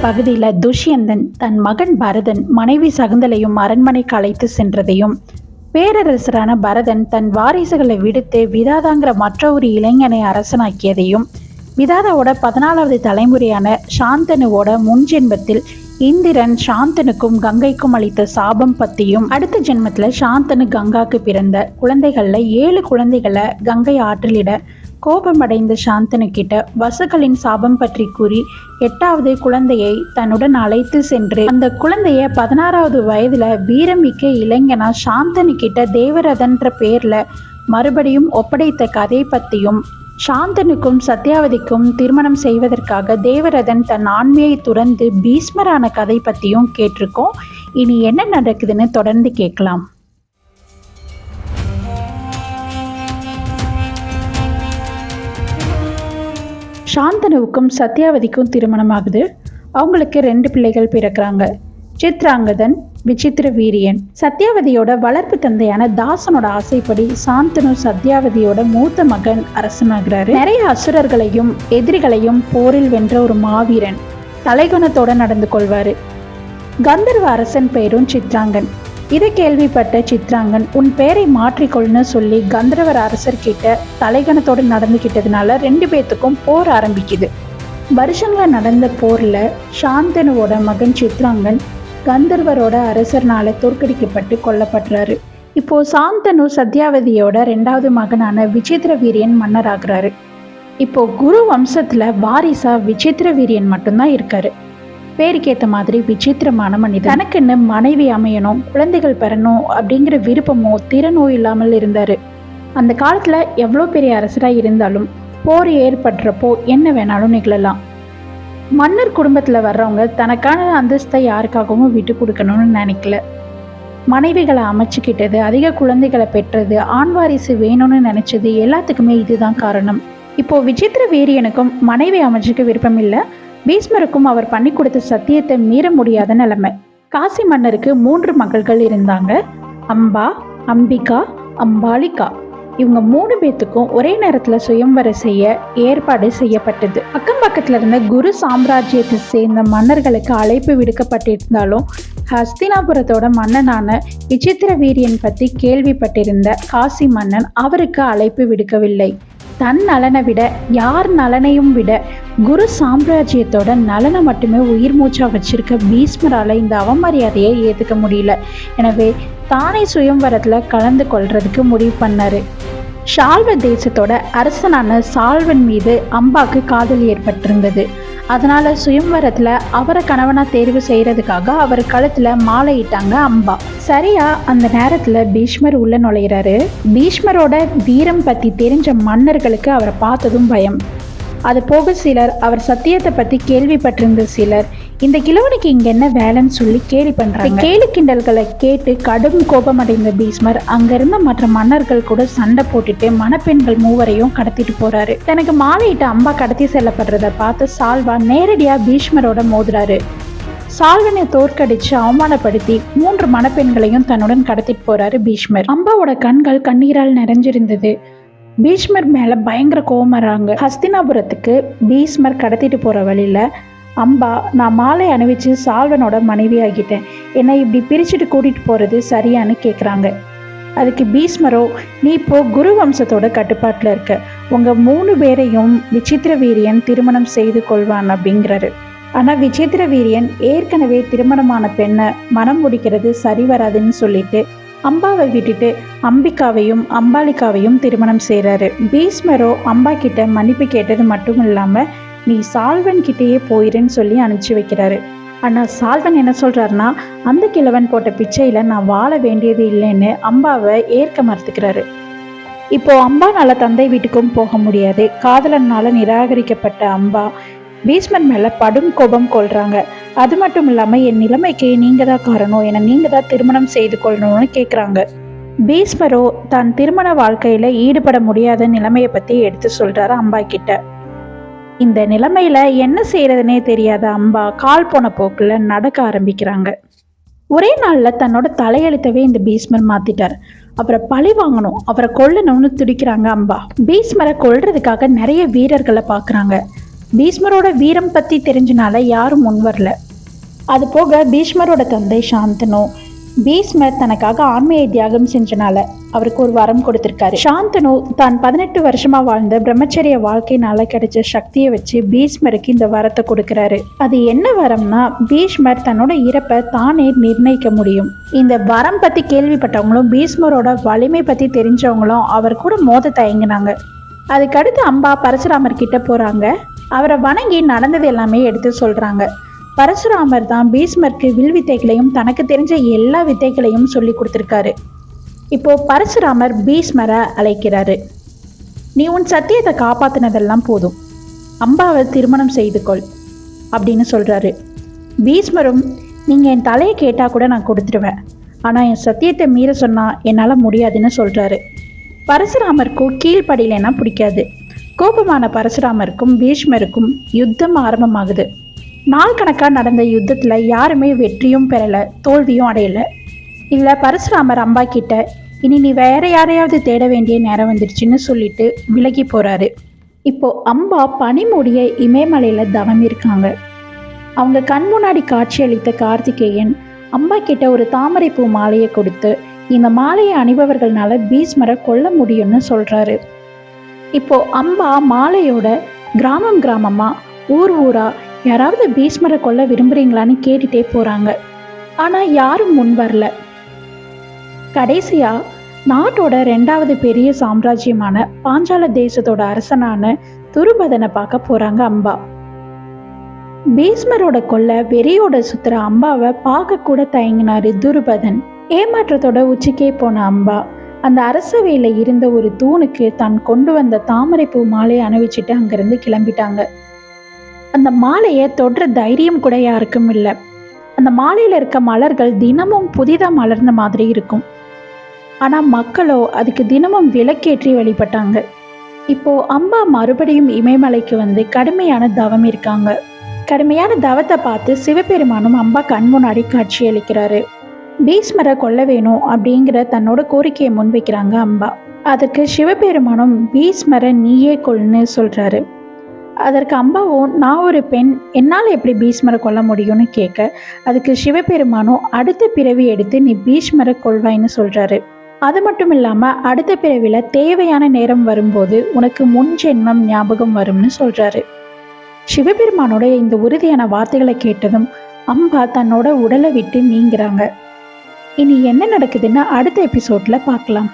பகுதியில் துஷ்யந்தன் தன் மகன் பரதன் மனைவி சகுந்தலையும் அரண்மனைக்கு அழைத்து சென்றதையும் பேரரசரான பரதன் தன் வாரிசுகளை விடுத்து விதாதாங்கிற மற்ற ஒரு இளைஞனை அரசனாக்கியதையும் விதாதாவோட பதினாலாவது தலைமுறையான சாந்தனுவோட முன்ஜென்மத்தில் இந்திரன் சாந்தனுக்கும் கங்கைக்கும் அளித்த சாபம் பத்தியும் அடுத்த ஜென்மத்துல சாந்தனு கங்காக்கு பிறந்த குழந்தைகளில் ஏழு குழந்தைகளை கங்கை ஆற்றலிட கோபமடைந்த சாந்தனு கிட்ட சாபம் பற்றி கூறி எட்டாவது குழந்தையை தன்னுடன் அழைத்து சென்று அந்த குழந்தைய பதினாறாவது வயதுல வீரமிக்க இளைஞனா சாந்தனு கிட்ட தேவரதன்ற பேர்ல மறுபடியும் ஒப்படைத்த கதை பத்தியும் சாந்தனுக்கும் சத்யாவதிக்கும் திருமணம் செய்வதற்காக தேவரதன் தன் ஆண்மையை துறந்து பீஸ்மரான கதை பற்றியும் கேட்டிருக்கோம். இனி என்ன நடக்குதுன்னு தொடர்ந்து கேட்கலாம். சாந்தனுவுக்கும் சத்யாவதிக்கும் திருமணம் ஆகுது அவங்களுக்கு ரெண்டு பிள்ளைகள் பிறக்கிறாங்க. சித்ராங்கதன் விசித்திர வீரியன். சத்யாவதியோட வளர்ப்பு தந்தையான தாசனோட ஆசைப்படி சாந்தனு சத்யாவதியோட மூத்த மகன் அரசனாகிறாரு. நிறைய அசுரர்களையும் எதிரிகளையும் போரில் வென்ற ஒரு மாவீரன் தலைகுணத்தோட நடந்து கொள்வாரு. கந்தர்வ அரசன் பெயரும் சித்ராங்கன். இதை கேள்விப்பட்ட சித்ராங்கன் உன் பெயரை மாற்றிக்கொள்னு சொல்லி கந்தர்வர் அரசர்கிட்ட தலைகணத்தோடு நடந்துக்கிட்டதுனால ரெண்டு பேத்துக்கும் போர் ஆரம்பிக்குது. வருஷங்களில் நடந்த போரில் சாந்தனுவோட மகன் சித்ராங்கன் கந்தர்வரோட அரசர்னால தோற்கடிக்கப்பட்டு கொல்லப்படுறாரு. இப்போ சாந்தனு சத்யாவதியோட ரெண்டாவது மகனான விசித்திர வீரியன் மன்னராகிறாரு. இப்போ குரு வம்சத்துல வாரிசா விசித்திர வீரியன் மட்டும்தான் இருக்காரு. பேருக்கேத்த மாதிரி விசித்திரமான மனிதன். தனக்குன்னு மனைவி அமையணும் குழந்தைகள் பெறணும் அப்படிங்கிற விருப்பமோ திறனோ இல்லாமல் இருந்தார். அந்த காலத்தில் எவ்வளோ பெரிய அரசராக இருந்தாலும் போர் ஏற்படுறப்போ என்ன வேணாலும் நிகழலாம். மன்னர் குடும்பத்தில் வர்றவங்க தனக்கான அந்தஸ்தை யாருக்காகவும் விட்டு கொடுக்கணும்னு நினைக்கல. மனைவிகளை அமைச்சுக்கிட்டது அதிக குழந்தைகளை பெற்றது ஆண் வாரிசு வேணும்னு நினச்சது எல்லாத்துக்குமே இதுதான் காரணம். இப்போது விசித்திர வீரியனுக்கும் மனைவி அமைச்சுக்க விருப்பம் இல்லை பீஷ்மருக்கும் அவர் பண்ணி கொடுத்த சத்தியத்தை மீற முடியாத நிலைமை. காசி மன்னருக்கு மூன்று மகள்கள் இருந்தாங்க. அம்பா அம்பிகா அம்பாலிகா. இவங்க மூணு பேத்துக்கும் ஒரே நேரத்தில் சுயம்வர செய்ய ஏற்பாடு செய்யப்பட்டது. அக்கம் பக்கத்தில் இருந்த குரு சாம்ராஜ்யத்தை சேர்ந்த மன்னர்களுக்கு அழைப்பு விடுக்கப்பட்டிருந்தாலும் ஹஸ்தினாபுரத்தோட மன்னனான விசித்திர வீரியன் பற்றி கேள்விப்பட்டிருந்த காசி மன்னன் அவருக்கு அழைப்பு விடுக்கவில்லை. தன் நலனை விட யார் நலனையும் விட குரு சாம்ராஜ்யத்தோட நலனை மட்டுமே உயிர் மூச்சாக வச்சிருக்க பீஷ்மரால் இந்த அவமரியாதையை ஏற்றுக்க முடியல. எனவே தானே சுயம்வரத்தில் கலந்து கொள்றதுக்கு முடிவு பண்ணார். ஷால்வ தேசத்தோட அரசனான சால்வன் மீது அம்பாக்கு காதல் ஏற்பட்டிருந்தது. அதனால் சுயம்வரத்தில் அவரை கணவனாக தேர்வு செய்கிறதுக்காக அவர் கழுத்தில் மாலையிட்டாங்க அம்பா. சரியா? அந்த நேரத்தில் பீஷ்மர் உள்ள நுழையிறாரு. பீஷ்மரோட வீரம் பற்றி தெரிஞ்ச மன்னர்களுக்கு அவரை பார்த்ததும் பயம். அது போக சிலர் அவர் சத்தியத்தை பற்றி கேள்விப்பட்டிருந்த சிலர் இந்த கிழவனுக்கு இங்க என்ன வேலைன்னு சொல்லி கேலி பண்றாங்க. கேலி கிண்டல்களை கேட்டு கடும் கோபமடைந்த பீஸ்மர் அங்க இருந்த மற்ற மன்னர்கள் கூட சண்டை போட்டுட்டு மணப்பெண்கள் மூவரையும் கடத்திட்டு போறாரு. தனக்கு மாலையிட்டு அம்பா கடத்தி செல்லப்படுறத பார்த்து சால்வா நேரடியா பீஷ்மரோட மோதுறாரு. சால்வனை தோற்கடிச்சு அவமானப்படுத்தி மூன்று மணப்பெண்களையும் தன்னுடன் கடத்திட்டு போறாரு பீஷ்மர். அம்பாவோட கண்கள் கண்ணீரால் நிறைஞ்சிருந்தது. பீஷ்மர் மேல பயங்கர கோவமறாங்க ஹஸ்தினாபுரத்துக்கு பீஷ்மர் கடத்திட்டு போற வழியில அம்பா நான் மாலை அணிவிச்சு சால்வனோட மனைவி ஆகிட்டேன் என்னை இப்படி பிரிச்சுட்டு கூட்டிட்டு போறது சரியான்னு கேட்குறாங்க அதுக்கு பீஷ்மரோ நீ இப்போ குரு வம்சத்தோட கட்டுப்பாட்டில் இருக்க. உங்க மூணு பேரையும் விசித்திர வீரியன் திருமணம் செய்து கொள்வான் அப்படிங்கிறாரு. ஆனால் விசித்திர வீரியன் ஏற்கனவே திருமணமான பெண்ணை மனம் முடிக்கிறது சரி வராதுன்னு சொல்லிட்டு அம்பாவை விட்டுட்டு அம்பிகாவையும் அம்பாலிகாவையும் திருமணம் செய்கிறாரு பீஸ்மரோ அம்பா கிட்ட மன்னிப்பு கேட்டது மட்டும் இல்லாமல் நீ சால்வன் கிட்டேயே போயிருன்னு சொல்லி அனுப்பிச்சு வைக்கிறாரு. ஆனால் சால்வன் என்ன சொல்கிறாருன்னா அந்த கிழவன் போட்ட பிச்சையில் நான் வாழ வேண்டியது இல்லைன்னு அம்பாவை ஏற்க மறுத்துக்கிறாரு. இப்போ அம்பானால தந்தை வீட்டுக்கும் போக முடியாது. காதலனால நிராகரிக்கப்பட்ட அம்பா பீஸ்மன் மேலே படும் கோபம் கொள்றாங்க. அது மட்டும் இல்லாமல் என் நிலைமைக்கு நீங்க தான் காரணம். என நீங்க தான் திருமணம் செய்து கொள்ளணும்னு கேட்குறாங்க பீஷ்மரோ தான் திருமண வாழ்க்கையில ஈடுபட முடியாத நிலைமையை பத்தி எடுத்து சொல்றாரு அம்பா கிட்ட. இந்த நிலைமையில என்ன செய்யறதுனே தெரியாத அம்பா கால் போன போக்குல நடக்க ஆரம்பிக்கிறாங்க. ஒரே நாள்ல தன்னோட தலையெழுத்தவே இந்த பீஷ்மர் மாத்திட்டார். அவரை பழி வாங்கணும் அவரை கொல்லணும்னு துடிக்கிறாங்க அம்பா. பீஷ்மரை கொல்றதுக்காக நிறைய வீரர்களை பார்க்குறாங்க பீஷ்மரோட வீரம் பற்றி தெரிஞ்சனால யாரும் முன் வரல. அது போக பீஷ்மரோட தந்தை சாந்தனு பீஷ்மர் தனக்காக ஆண்மையை தியாகம் செஞ்சனால அவருக்கு ஒரு வரம் கொடுத்திருக்காரு. சாந்தனு தான் பதினெட்டு வருஷமா வாழ்ந்த பிரம்மச்சரிய வாழ்க்கையினால கிடைச்ச சக்தியை வச்சு பீஷ்மருக்கு இந்த வரத்தை கொடுக்கிறாரு. அது என்ன வரம்னா பீஷ்மர் தன்னோட இறப்பை தானே நிர்ணயிக்க முடியும். இந்த வரம் பத்தி கேள்விப்பட்டவங்களும் பீஷ்மரோட வலிமை பத்தி தெரிஞ்சவங்களும் அவர் கூட மோத தயங்கினாங்க. அதுக்கடுத்து அம்பா பரசுராமர் கிட்ட போறாங்க. அவரை வணங்கி நடந்தது எல்லாமே எடுத்து சொல்றாங்க. பரசுராமர் தான் பீஷ்மருக்கு வில் வித்தைகளையும் தனக்கு தெரிஞ்ச எல்லா வித்தைகளையும் சொல்லி கொடுத்துருக்காரு. இப்போ பரசுராமர் பீஷ்மரை அழைக்கிறாரு. நீ உன் சத்தியத்தை காப்பாத்தினதெல்லாம் போதும். அம்பாவை திருமணம் செய்து கொள் அப்படின்னு சொல்றாரு. பீஷ்மரும் நீங்க என் தலையை கேட்டா கூட நான் கொடுத்துருவேன். ஆனா என் சத்தியத்தை மீற சொன்னா என்னால முடியாதுன்னு சொல்றாரு. பரசுராமருக்கும் கீழ்ப்படியிலனா பிடிக்காது. கோபமான பரசுராமருக்கும் பீஷ்மருக்கும் யுத்தம் ஆரம்பமாகுது. நாள் கணக்காக நடந்த யுத்தத்தில் யாருமே வெற்றியும் பெறலை தோல்வியும் அடையலை. இதில் பரசுராமர் அம்பா கிட்ட இனி நீ வேற யாரையாவது தேட வேண்டிய நேரம் வந்துடுச்சின்னு சொல்லிட்டு விலகி போகிறாரு இப்போ அம்பா பனிமூடிய இமயமலையில் தவம் இருக்காங்க. அவங்க கண் முன்னாடி காட்சியளித்த கார்த்திகேயன் அம்பா கிட்ட ஒரு தாமரைப்பூ மாலையை கொடுத்து இந்த மாலையை அணிபவர்கள்னால பீஷ்மரை கொல்ல முடியும்னு சொல்கிறாரு இப்போ அம்பா மாலையோட கிராமம் கிராமமாக ஊர் ஊரா யாராவது பீஷ்மரை கொல்ல விரும்புறீங்களான்னு கேட்டுட்டே போறாங்க. ஆனா யாரும் முன் வரல. கடைசியா நாட்டோட ரெண்டாவது பெரிய சாம்ராஜ்யமான பாஞ்சால தேசத்தோட அரசனான துருபதனை பார்க்க போறாங்க அம்பா. பீஷ்மரோட கொல்ல வெறியோட சுத்துற அம்பாவை பார்க்க கூட தயங்கினாரு துருபதன். ஏமாற்றத்தோட உச்சிக்கே போன அம்பா. அந்த அரசவையில் இருந்த ஒரு தூணுக்கு தான் கொண்டு வந்த தாமரைப்பூ மாலையை அணிவிச்சிட்டு அங்கிருந்து கிளம்பிட்டாங்க. அந்த மாலையை தொடுற தைரியம் கூட யாருக்கும் இல்லை. அந்த மாலையில் இருக்க மலர்கள் தினமும் புதிதாக மலர்ந்த மாதிரி இருக்கும். ஆனால் மக்களோ அதுக்கு தினமும் விளக்கேற்றி வழிபட்டாங்க. இப்போ அம்பா மறுபடியும் இமயமலைக்கு வந்து கடுமையான தவம் இருக்காங்க. கடுமையான தவத்தை பார்த்து சிவபெருமானும் அம்பா கண் முன்னாடி காட்சி அளிக்கிறாரு. பீஷ்மரை கொல்ல வேணும் அப்படிங்கிற தன்னோட கோரிக்கையை முன்வைக்கிறாங்க அம்பா. அதுக்கு சிவபெருமானும் பீஷ்மரை நீயே கொள்ளுன்னு சொல்கிறாரு அதற்கு அம்பாவும் நான் ஒரு பெண். என்னால் எப்படி பீஷ்மரை கொல்ல முடியும்னு கேட்க அதுக்கு சிவபெருமானும் அடுத்த பிறவி எடுத்து நீ பீஷ்மரை கொள்வாய்ன்னு சொல்கிறாரு அது மட்டும் இல்லாமல் அடுத்த பிறவியில் தேவையான நேரம் வரும்போது உனக்கு முன் ஜென்மம் ஞாபகம் வரும்னு சொல்கிறாரு சிவபெருமானோட இந்த உறுதியான வார்த்தைகளை கேட்டதும் அம்பா தன்னோட உடலை விட்டு நீங்கிறாங்க. இனி என்ன நடக்குதுன்னு அடுத்த எபிசோட்ல பார்க்கலாம்.